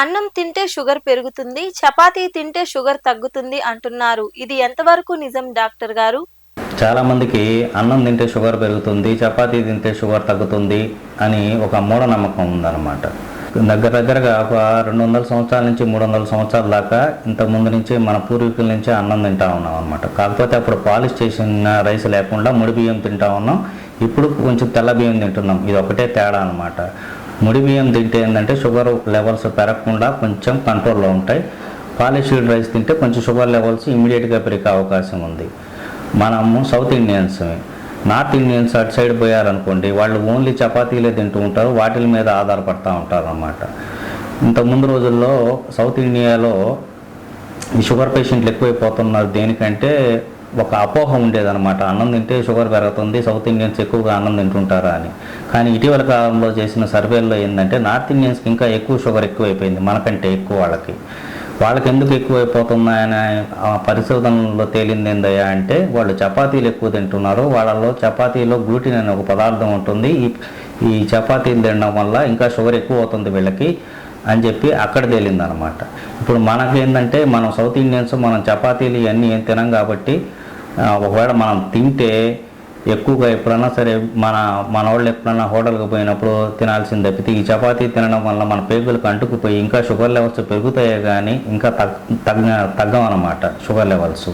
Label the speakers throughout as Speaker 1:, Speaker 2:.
Speaker 1: అన్నం తింటే షుగర్ పెరుగుతుంది చపాతీ తింటే షుగర్ తగ్గుతుంది అంటున్నారు. ఇది ఎంతవరకు నిజం డాక్టర్ గారు?
Speaker 2: చాలా మందికి అన్నం తింటే షుగర్ పెరుగుతుంది చపాతీ తింటే షుగర్ తగ్గుతుంది అని ఒక మూఢనమ్మకం ఉందన్నమాట. దగ్గర దగ్గరగా ఒక రెండు వందల సంవత్సరాల నుంచి మూడు వందల సంవత్సరాల దాకా ఇంతకుముందు నుంచి మన పూర్వీకుల నుంచి అన్నం తింటా ఉన్నాం అనమాట కాకపోతే అప్పుడు పాలిష్ చేసిన రైస్ లేకుండా ముడి బియ్యం తింటా ఉన్నాం. ఇప్పుడు కొంచెం తెల్ల బియ్యం తింటున్నాం. ఇది ఒకటే తేడా అనమాట ముడి బియ్యం తింటే ఏంటంటే షుగర్ లెవెల్స్ పెరగకుండా కొంచెం కంట్రోల్లో ఉంటాయి. పాలిష్డ్ రైస్ తింటే కొంచెం షుగర్ లెవెల్స్ ఇమీడియట్గా పెరిగే అవకాశం ఉంది. మనము సౌత్ ఇండియన్స్ నార్త్ ఇండియన్స్ అటు సైడ్ పోయారనుకోండి వాళ్ళు ఓన్లీ చపాతీలే తింటూ ఉంటారు వాటి మీద ఆధారపడతా ఉంటారు అన్నమాట ఇంత ముందు రోజుల్లో సౌత్ ఇండియాలో ఈ షుగర్ పేషెంట్లు ఎక్కువైపోతున్నారు దేనికంటే ఒక అపోహ ఉండేదన్నమాట. అన్నం తింటే షుగర్ పెరుగుతుంది సౌత్ ఇండియన్స్ ఎక్కువగా అన్నం తింటుంటారా అని. కానీ ఇటీవల కాలంలో చేసిన సర్వేల్లో ఏంటంటే నార్త్ ఇండియన్స్కి ఇంకా ఎక్కువ షుగర్ ఎక్కువైపోయింది మనకంటే ఎక్కువ వాళ్ళకి. వాళ్ళకి ఎందుకు ఎక్కువైపోతున్నాయని ఆ పరిశోధనలో తేలింది ఏందయ్యా అంటే వాళ్ళు చపాతీలు ఎక్కువ తింటున్నారు. వాళ్ళలో చపాతీలో గ్లూటిన్ అనే ఒక పదార్థం ఉంటుంది. ఈ ఈ చపాతీలు తినడం వల్ల ఇంకా షుగర్ ఎక్కువ అవుతుంది వీళ్ళకి. అని చెప్పి అక్కడ తేలిందనమాట. ఇప్పుడు ఇప్పుడు మనకేంటంటే మనం సౌత్ ఇండియన్స్ మనం చపాతీలు ఇవన్నీ ఏం తినం కాబట్టి ఒకవేళ మనం తింటే ఎక్కువగా ఎప్పుడన్నా సరే మన మన వాళ్ళు ఎప్పుడన్నా హోటల్కి పోయినప్పుడు తినాల్సింది తప్పితే ఈ చపాతీ తినడం వల్ల మన పేగులకు అంటుకుపోయి ఇంకా షుగర్ లెవెల్స్ పెరుగుతాయే కానీ ఇంకా తగ్గ తగ్గ తగ్గమన్నమాట షుగర్ లెవెల్స్.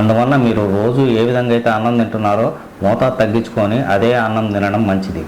Speaker 2: అందువల్ల మీరు రోజు ఏ విధంగా అయితే అన్నం తింటున్నారో మోతాదు తగ్గించుకొని అదే అన్నం తినడం మంచిది.